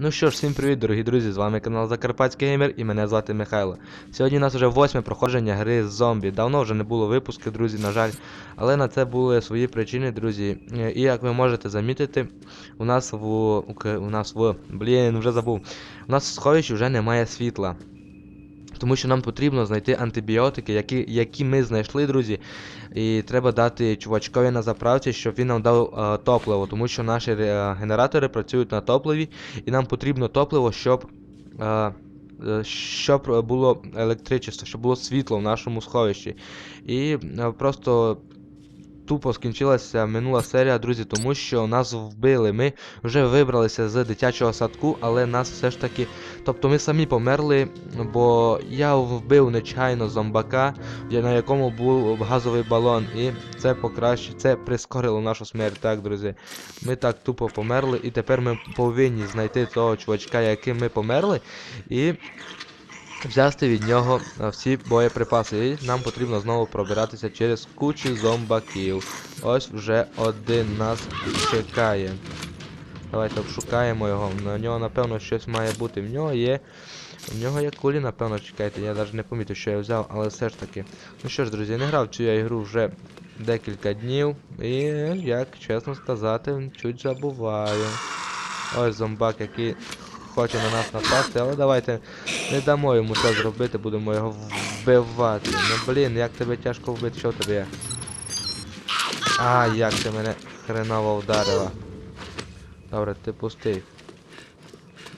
Ну що ж, всім привіт, дорогі друзі! З вами канал Закарпатський Геймер і мене звати Михайло. Сьогодні у нас вже восьме проходження гри з зомбі. Давно вже не було випусків, друзі, на жаль. Але на це були свої причини, друзі. Е, І як ви можете замітити, у нас в. У нас в. Блін, вже забув. У нас в сховищі вже немає світла. Тому що нам потрібно знайти антибіотики, які, які ми знайшли, друзі. І треба дати чувачкові на заправці, щоб він нам дав е, топливо, тому що наші е, генератори працюють на топливі, і нам потрібно топливо, щоб, е, е, щоб було електричество, щоб було світло в нашому сховищі. І просто тупо скінчилася минула серія, друзі, тому що нас вбили. Ми вже вибралися з дитячого садку, але нас все ж таки. Тобто ми самі померли, бо я вбив нечайно зомбака, на якому був газовий балон, і це покраще, це прискорило нашу смерть, так, друзі. Ми так тупо померли, і тепер ми повинні знайти того чувачка, яким ми померли, і взяти від нього е, всі боєприпаси. І нам потрібно знову пробиратися через кучу зомбаків. Ось вже один нас чекає. Давайте обшукаємо його. На нього, напевно, щось має бути. В нього є. В нього є кулі, напевно, чекайте. Я навіть не помітив, що я взяв, але все ж таки. Ну що ж, друзі, не грав цю ігру вже декілька днів. І, як чесно сказати, чуть забуваю. Ось зомбак, який хоче на нас напасти, але давайте не дамо йому це зробити, будемо його вбивати. Ну блін, як тебе тяжко вбити, що тебе є? А, як ти мене хреново вдарила. Добре, ти пустий.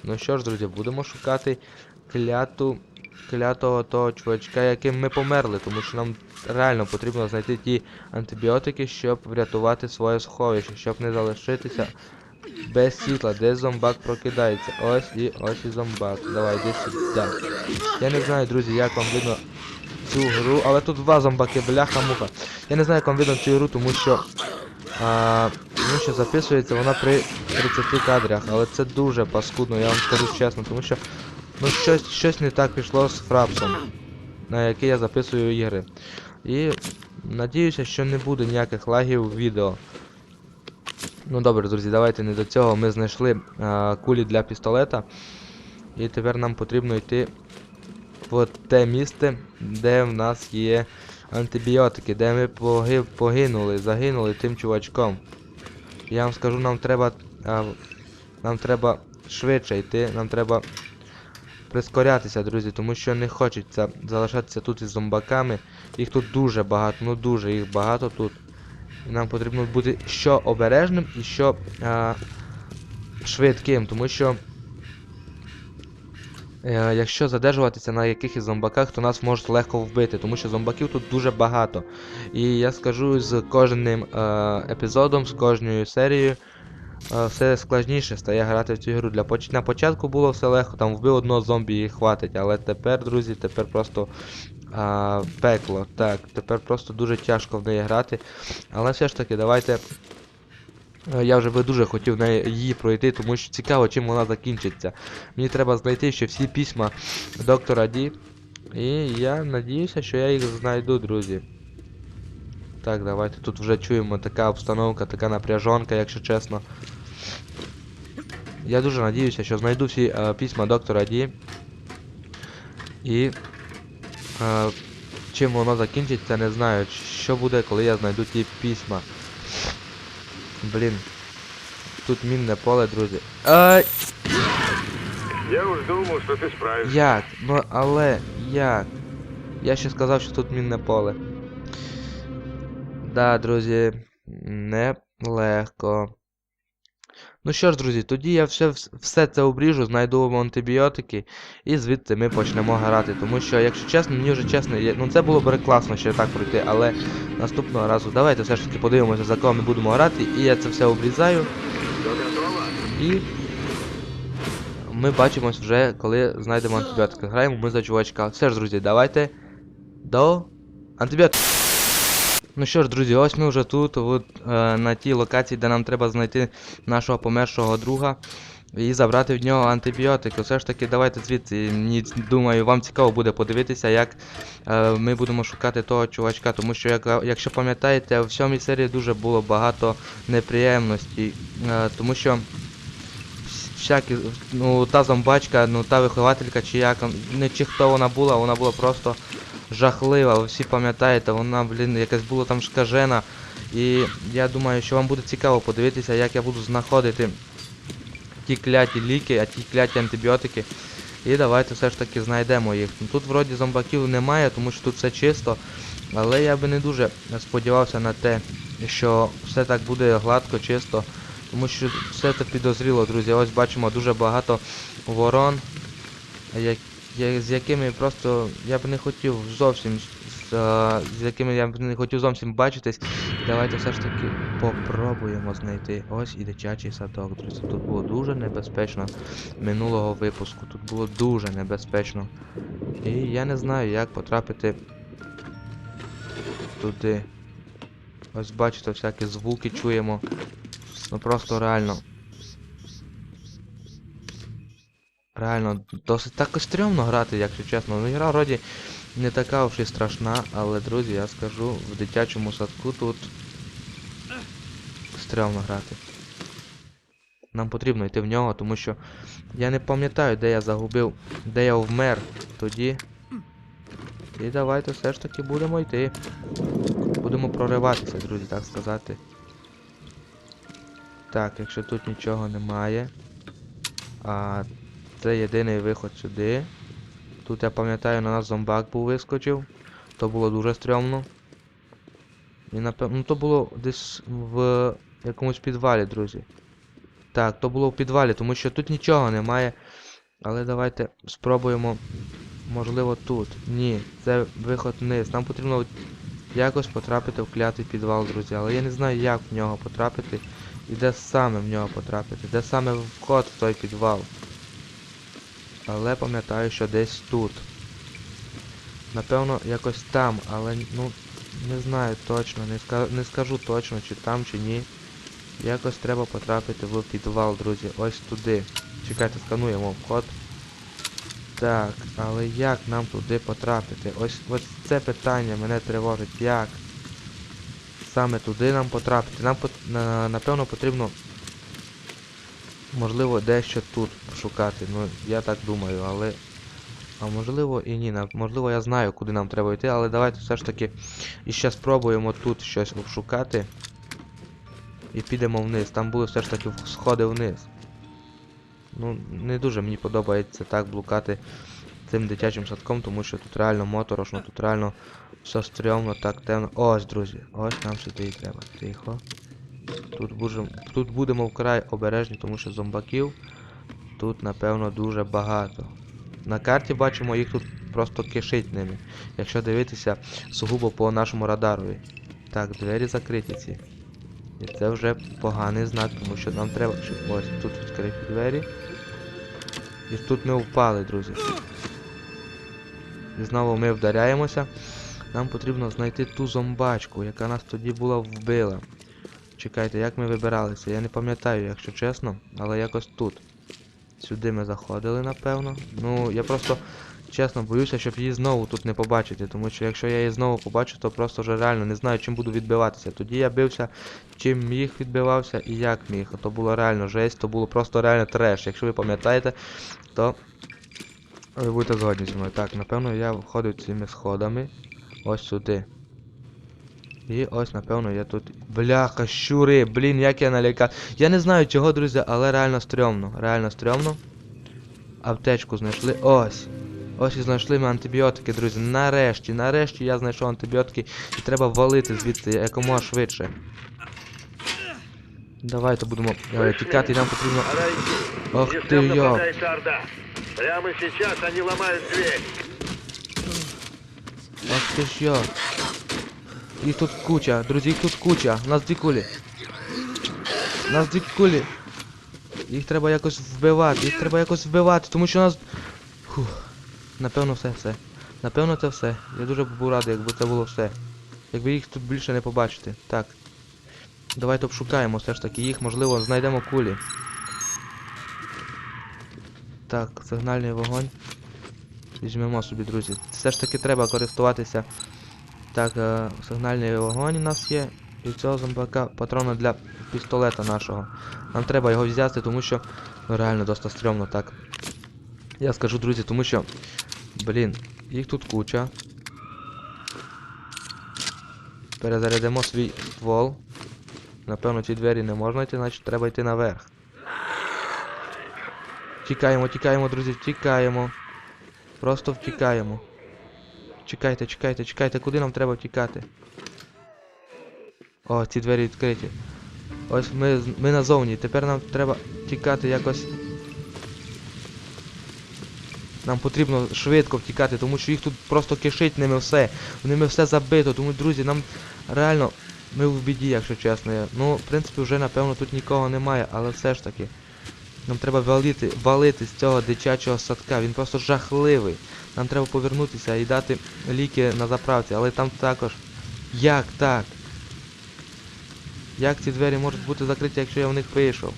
Ну що ж, друзі, будемо шукати кляту, клятого того чувачка, яким ми померли, тому що нам реально потрібно знайти ті антибіотики, щоб врятувати своє сховище, щоб не залишитися без світла, де зомбак прокидається. Ось і ось і зомбак. Давай, йди сюди. Я не знаю, друзі, як вам видно цю гру, але тут два зомбаки, бляха-муха. Я не знаю, як вам видно цю гру, тому що. А, тому що записується вона при 30 кадрах, але це дуже паскудно, я вам скажу чесно, тому що ну щось, щось не так пішло з фрапсом, на який я записую ігри. І надіюся, що не буде ніяких лагів відео. Ну добре, друзі, давайте не до цього. Ми знайшли а, кулі для пістолета. І тепер нам потрібно йти в те місце, де в нас є антибіотики, де ми поги- погинули, загинули тим чувачком. Я вам скажу, нам треба. А, нам треба швидше йти, нам треба прискорятися, друзі, тому що не хочеться залишатися тут із зомбаками. Їх тут дуже багато, ну дуже їх багато тут. Нам потрібно бути що обережним і що е, швидким, тому що. Е, якщо задержуватися на якихось зомбаках, то нас можуть легко вбити, тому що зомбаків тут дуже багато. І я скажу з кожним е, епізодом, з кожною серією, все складніше стає грати в цю ігру. Для поч... На початку було все легко, там вбив одного зомбі і хватить, але тепер, друзі, тепер просто а, пекло. Так, тепер просто дуже тяжко в неї грати. Але все ж таки, давайте. Е, Я вже би дуже хотів на її пройти, тому що цікаво, чим вона закінчиться. Мені треба знайти ще всі письма доктора Ді. І я надіюся, що я їх знайду, друзі. Так, давайте тут вже чуємо така обстановка, така напряжонка, якщо чесно. Я дуже надіюся, що знайду всі е, письма доктора Ді. І. Е, чим воно закінчиться, не знаю. Що буде, коли я знайду ті письма. Блін. Тут мінне поле, друзі. Ай! Я уж думал, что ты справишься. Як? Ну але як? Я ще сказав, що тут мінне поле. Да, друзі, нелегко. Ну що ж, друзі, тоді я все, все це обріжу, знайду вам антибіотики, і звідти ми почнемо грати. Тому що, якщо чесно, мені вже чесно, ну це було б класно ще так пройти, але наступного разу давайте все ж таки подивимося, за кого ми будемо грати, і я це все обрізаю. І ми бачимось вже, коли знайдемо антибіотики. Граємо ми за чувачка. Все ж, друзі, давайте до антибіотиків. Ну що ж, друзі, ось ми вже тут, от, е, на тій локації, де нам треба знайти нашого помершого друга і забрати в нього антибіотики. Все ж таки, давайте звідси. Мені думаю, вам цікаво буде подивитися, як е, ми будемо шукати того чувачка. Тому що, як, якщо пам'ятаєте, в сьомій серії дуже було багато неприємностей. Е, тому що всякі, ну та зомбачка, ну та вихователька чи як, не чи хто вона була, вона була просто жахлива. Ви всі пам'ятаєте, вона, блін, якась була там шкажена. І я думаю, що вам буде цікаво подивитися, як я буду знаходити ті кляті ліки, а ті кляті антибіотики. І давайте все ж таки знайдемо їх. Тут вроді зомбаків немає, тому що тут все чисто. Але я би не дуже сподівався на те, що все так буде гладко, чисто. Тому що все це підозріло, друзі. Ось бачимо дуже багато ворон, як, я- з якими просто я б не хотів зовсім з, з якими я б не хотів зовсім бачитись. Давайте все ж таки попробуємо знайти. Ось і дитячий садок, друзі. Тут було дуже небезпечно минулого випуску. Тут було дуже небезпечно. І я не знаю, як потрапити туди. Ось бачите, всякі звуки чуємо. Ну просто реально. Реально, досить так стрьомно грати, якщо чесно. Ну, гра вроді не така вже страшна, але, друзі, я скажу, в дитячому садку тут стрьомно грати. Нам потрібно йти в нього, тому що я не пам'ятаю, де я загубив, де я вмер тоді. І давайте все ж таки будемо йти. Будемо прориватися, друзі, так сказати. Так, якщо тут нічого немає. А це єдиний виход сюди. Тут я пам'ятаю, на нас зомбак був вискочив. То було дуже стрьомно. І напевно. Ну то було десь в якомусь підвалі, друзі. Так, то було в підвалі, тому що тут нічого немає. Але давайте спробуємо. Можливо тут. Ні, це виход вниз. Нам потрібно якось потрапити в клятий підвал, друзі. Але я не знаю, як в нього потрапити. І де саме в нього потрапити. Де саме вход в той підвал. Але пам'ятаю, що десь тут. Напевно, якось там, але ну не знаю точно, не, ска... не скажу точно, чи там, чи ні. Якось треба потрапити в підвал, друзі. Ось туди. Чекайте, скануємо вход. Так, але як нам туди потрапити? Ось ось це питання мене тривожить. Як? Саме туди нам потрапити. Нам напевно потрібно можливо дещо тут шукати. Ну, я так думаю, але. А можливо і ні. Можливо, я знаю, куди нам треба йти, але давайте все ж таки іще спробуємо тут щось шукати. І підемо вниз. Там були все ж таки сходи вниз. Ну, не дуже мені подобається так блукати цим дитячим садком, тому що тут реально моторошно, тут реально все стрьомно, так темно. Ось, друзі, ось нам сюди і треба. Тихо. Тут, будем, тут будемо вкрай обережні, тому що зомбаків тут, напевно, дуже багато. На карті бачимо, їх тут просто кишить ними. Якщо дивитися сугубо по нашому радарові. Так, двері закриті ці. І це вже поганий знак, тому що нам треба. Ось тут відкриті двері. І тут ми впали, друзі. І знову ми вдаряємося. Нам потрібно знайти ту зомбачку, яка нас тоді була вбила. Чекайте, як ми вибиралися? Я не пам'ятаю, якщо чесно, але якось тут. Сюди ми заходили, напевно. Ну, я просто чесно боюся, щоб її знову тут не побачити, тому що якщо я її знову побачу, то просто вже реально не знаю, чим буду відбиватися. Тоді я бився, чим міг відбивався і як міг. То було реально жесть, то було просто реально треш. Якщо ви пам'ятаєте, то ви будете згодні зі мною. Так, напевно, я входив цими сходами. Ось сюди. І ось, напевно, я тут. Бляха, щури, блін, як я налякав. Я не знаю чого, друзі, але реально стрьомно. Реально стрьомно. Аптечку знайшли. Ось. Ось і знайшли ми антибіотики, друзі. Нарешті, нарешті я знайшов антибіотики і треба валити звідси якомога швидше. Давайте будемо е, тікати, і нам потрібно. Ох нападает Орда. Прямо сейчас они ломают дверь. Ах ти ж йо. Їх тут куча, друзі, їх тут куча. Нас дві кулі. Нас дві кулі. Їх треба якось вбивати, їх треба якось вбивати, тому що нас. Фух. Напевно все все. Напевно це все. Я дуже був радий, якби це було все. Якби їх тут більше не побачити. Так. Давайте обшукаємо все ж таки їх, можливо, знайдемо кулі. Так, сигнальний вогонь. Візьмемо собі, друзі. Все ж таки треба користуватися. Так, е, сигнальний вогонь у нас є. І цього зомбака патрона для пістолета нашого. Нам треба його взяти, тому що Ну, Реально досить стрьомно так. Я скажу, друзі, тому що. Блін, їх тут куча. Перезарядимо свій ствол. Напевно, ці двері не можна йти, значить треба йти наверх. Тікаємо, тікаємо, друзі, тікаємо. Просто втікаємо. Чекайте, чекайте, чекайте, куди нам треба втікати? О, ці двері відкриті. Ось ми, ми назовні. Тепер нам треба тікати якось. Нам потрібно швидко втікати, тому що їх тут просто кишить ними все. Ними все забито. Тому, друзі, нам реально. Ми в біді, якщо чесно. Ну, в принципі, вже напевно тут нікого немає, але все ж таки. Нам треба валити, валити з цього дитячого садка. Він просто жахливий. Нам треба повернутися і дати ліки на заправці, але там також. Як так? Як ці двері можуть бути закриті, якщо я в них вийшов?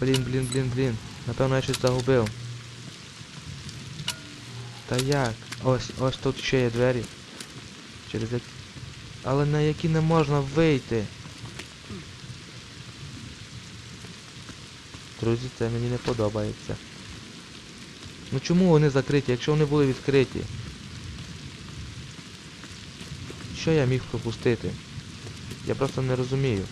Блін, блін, блін, блін. Напевно я щось загубив. Та як? Ось, ось тут ще є двері. Через які. Але на які не можна вийти. Друзі, це мені не подобається. Ну чому вони закриті, якщо вони були відкриті? Що я міг пропустити? Я просто не розумію.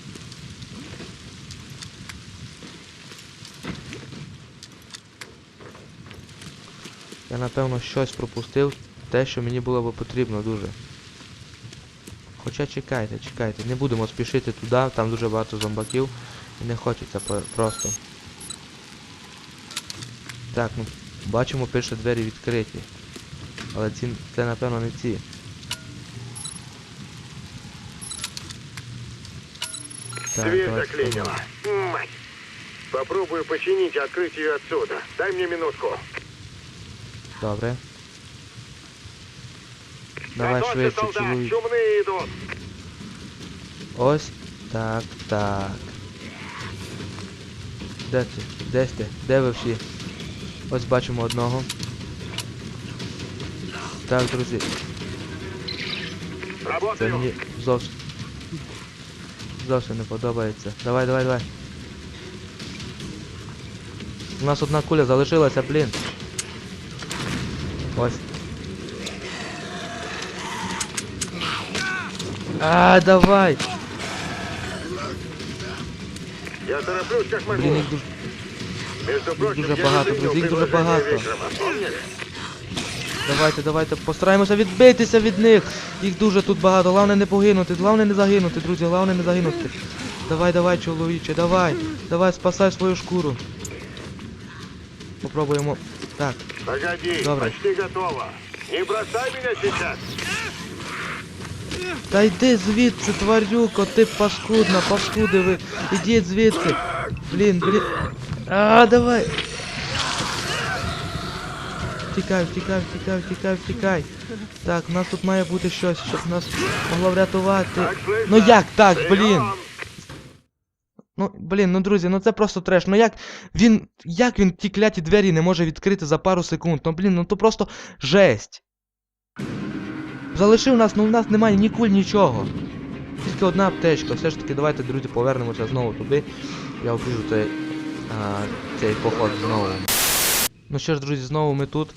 Я напевно щось пропустив, те, що мені було б потрібно дуже. Хоча чекайте, чекайте, не будемо спішити туди, там дуже багато зомбаків і не хочеться просто. Так, ну бачимо, пише двері відкриті. Але ці, це напевно не ці. Так, Дверь давайте Мать. Попробую починить и открыть ее отсюда. Дай мне минутку. Добре. Давай швидше, чоловік. чумные идут. Ось так, так. Де ти? Де ти? Де ви всі? Ось бачимо одного. Так, друзі, це мені зовсім. Зовсім не подобається. Давай, давай, давай. У нас одна куля залишилася, блін. Ось. А, давай! Я тороплюсь как могу. Блін, їх дуже. Багато, друзі, їх дуже багато. Давайте, давайте, постараємося відбитися від них. Їх дуже тут багато. Головне не погинути, головне не загинути, друзі, головне не загинути. Давай, давай, чоловіче, давай. Давай, спасай свою шкуру. Попробуємо. Так, Погоди, Добре. почти готово. Не бросай меня сейчас. Та йди звідси, тварюко, ти паскудна, паскуди ви. Ідіть звідси. Блін, блін. А, давай. Втікай, втікай, втікай, втікай, втікай. Так, у нас тут має бути щось, щоб нас могло врятувати. Ну як так, блін? Ну, блін, ну друзі, ну це просто треш. Ну як він. Як він ті кляті двері не може відкрити за пару секунд? Ну блін, ну то просто жесть. Залишив нас, ну в нас немає ні куль, нічого. Тільки одна аптечка. Все ж таки, давайте, друзі, повернемося знову туди. Я обріжу цей, цей поход знову. Ну що ж, друзі, знову ми тут.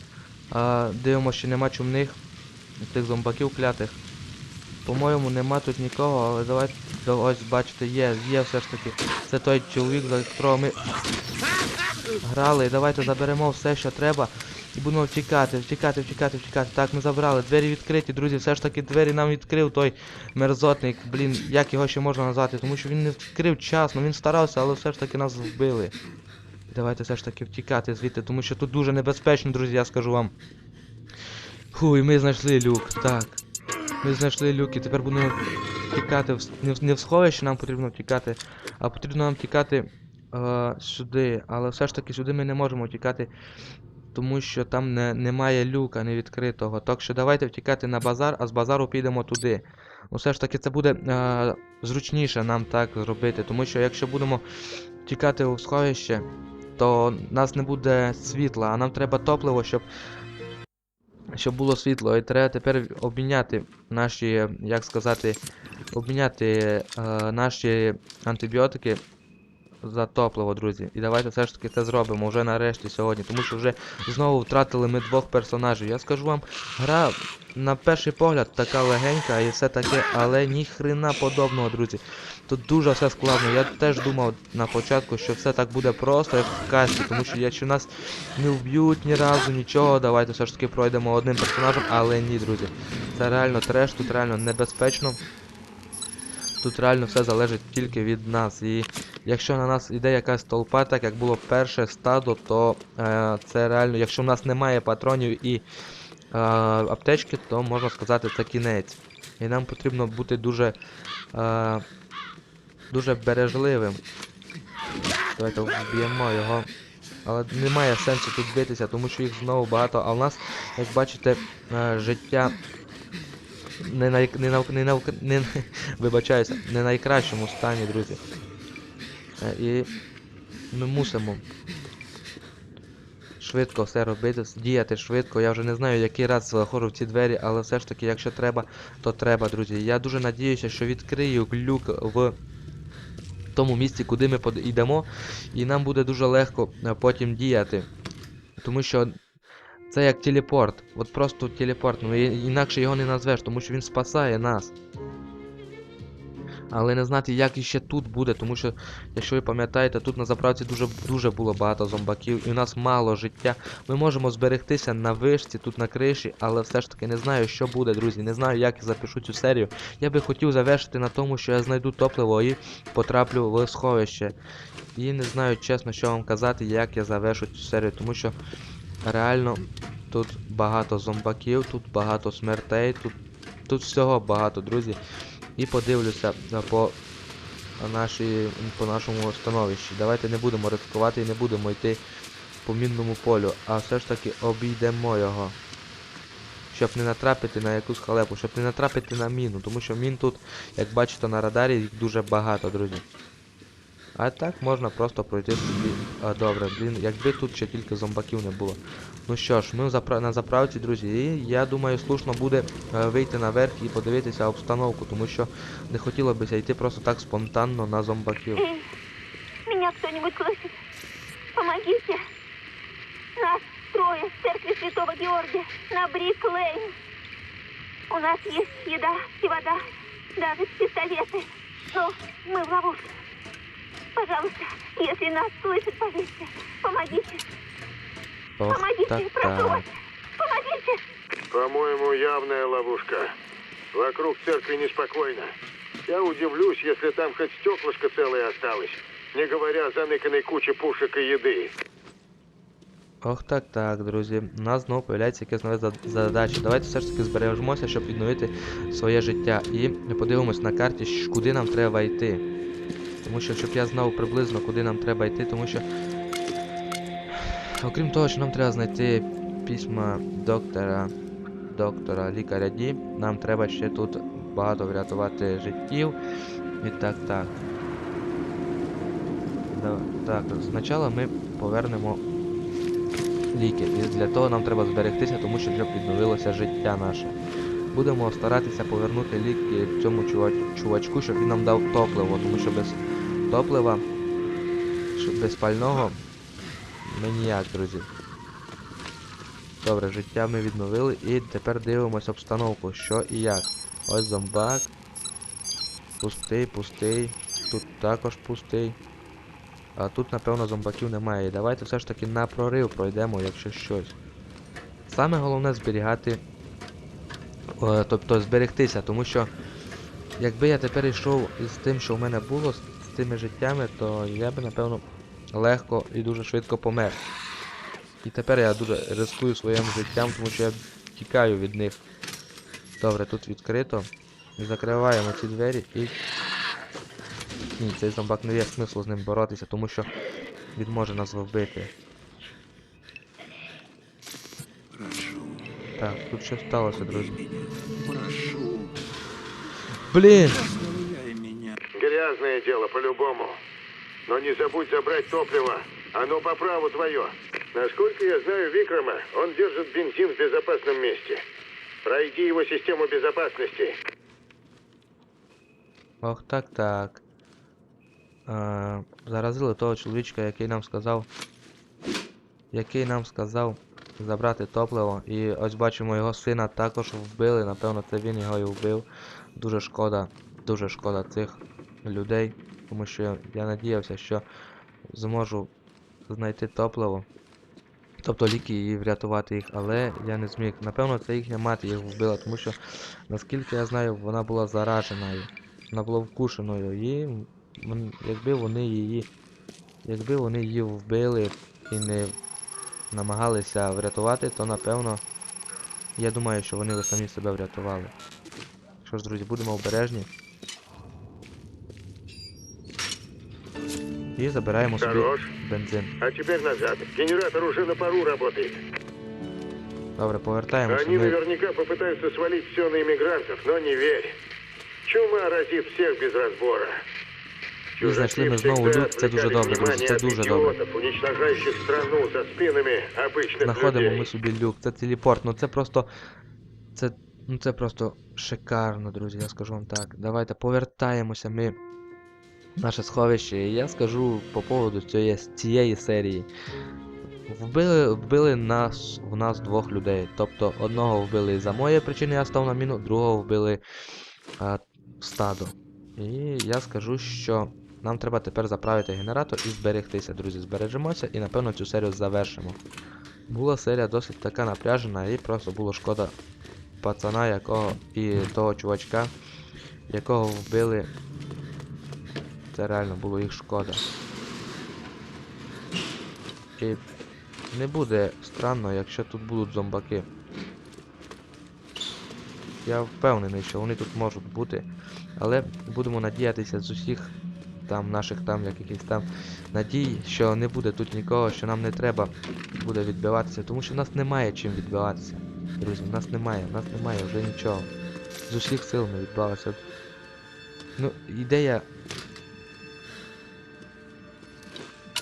А, дивимося, що нема чумних. Тих зомбаків клятих. По-моєму, нема тут нікого, але давайте. да, Ось, бачите, є, є все ж таки. Це той чоловік, за якого ми грали. Давайте заберемо все, що треба. І будемо втікати, втікати, втікати, втікати. Так, ми забрали. Двері відкриті, друзі. Все ж таки двері нам відкрив той мерзотник. Блін, як його ще можна назвати? Тому що він не відкрив часно, він старався, але все ж таки нас вбили. Давайте все ж таки втікати звідти, тому що тут дуже небезпечно, друзі, я скажу вам. І ми знайшли люк, так. Ми знайшли люк і тепер будемо втікати не в сховище нам потрібно втікати, а потрібно нам втікати е, сюди. Але все ж таки сюди ми не можемо втікати, тому що там не, немає люка не відкритого. Так що давайте втікати на базар, а з базару підемо туди. Ну все ж таки це буде е, зручніше нам так зробити, тому що якщо будемо тікати у сховище, то нас не буде світла, а нам треба топливо, щоб щоб було світло, і треба тепер обміняти наші, як сказати, обміняти е, наші антибіотики за топливо, друзі. І давайте все ж таки це зробимо вже нарешті сьогодні. Тому що вже знову втратили ми двох персонажів. Я скажу вам, гра на перший погляд така легенька і все таке, але ні хрена подобного, друзі. Тут дуже все складно. Я теж думав на початку, що все так буде просто, як в касті, тому що якщо нас не вб'ють ні разу, нічого, давайте все ж таки пройдемо одним персонажем, але ні, друзі. Це реально треш, тут реально небезпечно. Тут реально все залежить тільки від нас. І якщо на нас іде якась толпа, так як було перше стадо, то е, це реально, якщо в нас немає патронів і е, аптечки, то можна сказати це кінець. І нам потрібно бути дуже, е, дуже бережливим. Давайте вб'ємо його. Але немає сенсу тут битися, тому що їх знову багато. А в нас, як бачите, е, життя не на, не на, не на, не, вибачаюся, не найкращому стані, друзі. Е, І ми мусимо швидко все робити, діяти швидко. Я вже не знаю, який раз заходжу в ці двері, але все ж таки, якщо треба, то треба, друзі. Я дуже надіюся, що відкрию глюк в тому місці, куди ми йдемо, і нам буде дуже легко е, потім діяти. Тому що це як телепорт. От просто телепорт. Ну інакше його не назвеш, тому що він спасає нас. Але не знати, як іще тут буде, тому що, якщо ви пам'ятаєте, тут на заправці дуже дуже було багато зомбаків, і у нас мало життя. Ми можемо зберегтися на вишці, тут на криші, але все ж таки не знаю, що буде, друзі. Не знаю, як я запишу цю серію. Я би хотів завершити на тому, що я знайду топливо і потраплю в сховище. І не знаю чесно, що вам казати, як я завершу цю серію, тому що реально тут багато зомбаків, тут багато смертей, тут, тут всього багато, друзі. І подивлюся по нашій, по нашому становищі. Давайте не будемо ризикувати і не будемо йти по мінному полю, а все ж таки обійдемо його. Щоб не натрапити на якусь халепу, щоб не натрапити на міну, тому що мін тут, як бачите на радарі, їх дуже багато, друзі. А так можна просто пройти собі. А, добре, блін, якби тут ще тільки зомбаків не було. Ну що ж, ми запра- на заправці, друзі, і я думаю, слушно буде е, вийти наверх і подивитися обстановку, тому що не хотіло бися йти просто так спонтанно на зомбаків. Эй, меня кто-нибудь слышит? Помогите! Нас трое в церкви Святого Георгия на Брик Лейн. У нас есть еда и вода, даже пистолеты. Но мы в ловушке. Пожалуйста, если нас слышит полиция, помогите, Ох, помогите, так, прошу так. вас, помогите. По-моему, явная ловушка. Вокруг церкви неспокойно. Я удивлюсь, если там хоть стеклышко целое осталось. Не говоря о заныканной куче пушек и еды. Ох, так, так, друзі. У нас знову появляється якась нова зад- задача. Давайте все ж таки збережемося, щоб відновити своє життя. І подивимось на карті, щ- куди нам треба йти. Тому що, щоб я знав приблизно, куди нам треба йти, тому що. Окрім того, що нам треба знайти письма доктора, доктора лікаря Ді, нам треба ще тут багато врятувати життів. І так, так. Так, спочатку ми повернемо ліки. І для того нам треба зберегтися, тому що щоб відновилося життя наше. Будемо старатися повернути ліки цьому чува- чувачку, щоб він нам дав топливо, тому що без топлива, щоб без пального ми ніяк, друзі. Добре, життя ми відновили і тепер дивимося обстановку, що і як. Ось зомбак. Пустий, пустий. Тут також пустий. А тут, напевно, зомбаків немає. І давайте все ж таки на прорив пройдемо, якщо щось. Саме головне зберігати. Е, тобто зберегтися, тому що якби я тепер йшов із тим, що в мене було, тими життями, то я би, напевно, легко і дуже швидко помер. І тепер я дуже ризикую своїм життям, тому що я тікаю від них. Добре, тут відкрито. Закриваємо ці двері і ні, цей зомбак не є смислу з ним боротися, тому що він може нас вбити. Так, тут що сталося, друзі? Блін! Дело по-любому. Но не забудь забрать топливо. Оно по праву твое. Насколько я знаю Викрама, он держит бензин в безопасном месте. Пройди его систему безопасности. Ох, так, так. е, заразили того чоловічка, який нам сказав. Який нам сказав забрати топливо. І ось бачимо його сина також вбили. Напевно, це він його і вбив. Дуже шкода, дуже шкода цих людей. Тому що я надіявся, що зможу знайти топливо. Тобто ліки і врятувати їх, але я не зміг. Напевно, це їхня мати їх вбила, тому що, наскільки я знаю, вона була зараженою. Вона була вкушеною. І якби вони її. Якби вони її вбили і не намагалися врятувати, то напевно. Я думаю, що вони самі себе врятували. Що ж, друзі, будемо обережні. І забираємо собі Хорош. бензин. А теперь назад. Генератор уже на пару работает. Добре, повертаємося. Они Ми... наверняка попытаются свалить все на иммигрантов, но не верь. Чума разит всех без разбора. І знайшли ми знову всегда люк, це дуже отвлекали добре, друзі, внимание це от дуже добре. идиотов, уничтожающих страну за спинами обычных Знаходимо людей. ми собі люк, це телепорт, ну це просто. Це. Ну це просто шикарно, друзі, я скажу вам так. Давайте повертаємося ми в наше сховище. І я скажу по поводу цієї, цієї серії. Вбили, вбили нас, у нас двох людей. Тобто одного вбили за моєї причини, я став на міну, другого вбили а, стадо. І я скажу, що нам треба тепер заправити генератор і зберегтися, друзі. Збережемося і напевно цю серію завершимо. Була серія досить така напряжена і просто було шкода пацана, якого і того чувачка, якого вбили. Це реально було їх шкода. І не буде странно, якщо тут будуть зомбаки. Я впевнений, що вони тут можуть бути. Але будемо надіятися з усіх там наших там якихось там надій, що не буде тут нікого, що нам не треба буде відбиватися, тому що в нас немає чим відбиватися. Друзі, в нас немає, в нас немає вже нічого. З усіх сил ми відбивалися. Ну, ідея.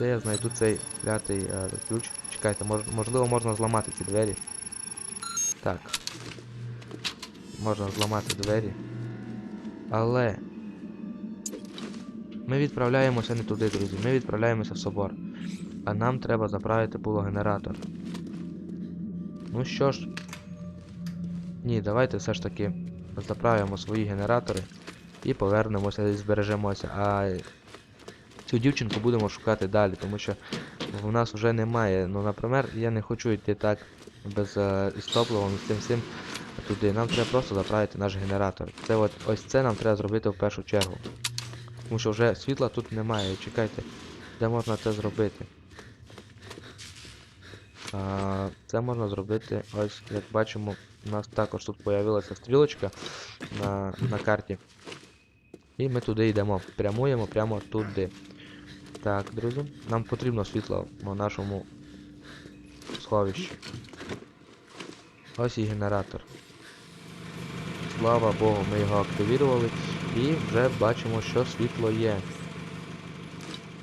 Де я знайду цей клятий е, ключ. Чекайте, мож, можливо можна зламати ці двері. Так. Можна зламати двері. Але. Ми відправляємося не туди, друзі. Ми відправляємося в собор. А нам треба заправити було генератор. Ну що ж. Ні, давайте все ж таки заправимо свої генератори і повернемося і збережемося. А цю дівчинку будемо шукати далі, тому що в нас вже немає. Ну, наприклад, я не хочу йти так без е, із топливом, з цим всім туди. Нам треба просто заправити наш генератор. Це от ось це нам треба зробити в першу чергу. Тому що вже світла тут немає. Чекайте, де можна це зробити? А, це можна зробити, ось як бачимо, у нас також тут з'явилася стрілочка на, на карті. І ми туди йдемо. Прямуємо прямо туди. Так, друзі, нам потрібно світло в нашому сховищі. Ось і генератор. Слава Богу, ми його активірували і вже бачимо, що світло є.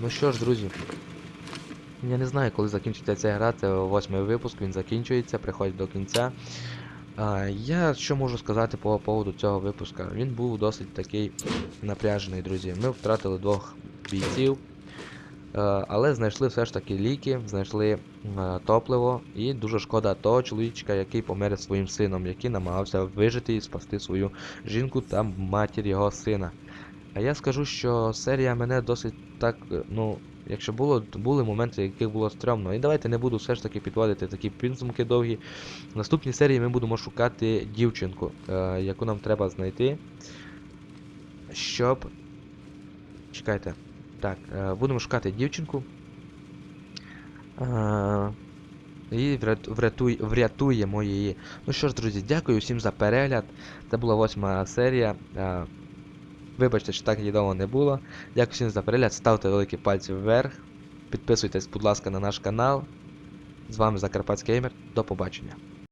Ну що ж, друзі. Я не знаю, коли закінчиться ця гра, це восьмий випуск, він закінчується, приходить до кінця. А, я що можу сказати по поводу цього випуска? Він був досить такий напряжений, друзі. Ми втратили двох бійців, але знайшли все ж таки ліки, знайшли е, топливо, і дуже шкода того чоловічка, який помер своїм сином, який намагався вижити і спасти свою жінку та матір його сина. А я скажу, що серія мене досить так, е, ну, якщо було, були моменти, яких було стрьомно. І давайте не буду все ж таки підводити такі підсумки довгі. В наступній серії ми будемо шукати дівчинку, е, яку нам треба знайти. Щоб. Чекайте. Так, е, будемо шукати дівчинку. Е, і врят- врятуй, врятуємо її. Ну що ж, друзі, дякую всім за перегляд. Це була восьма серія. Е, Вибачте, що так її не було. Дякую всім за перегляд. Ставте великі пальці вверх. Підписуйтесь, будь ласка, на наш канал. З вами Закарпатський Геймер. До побачення.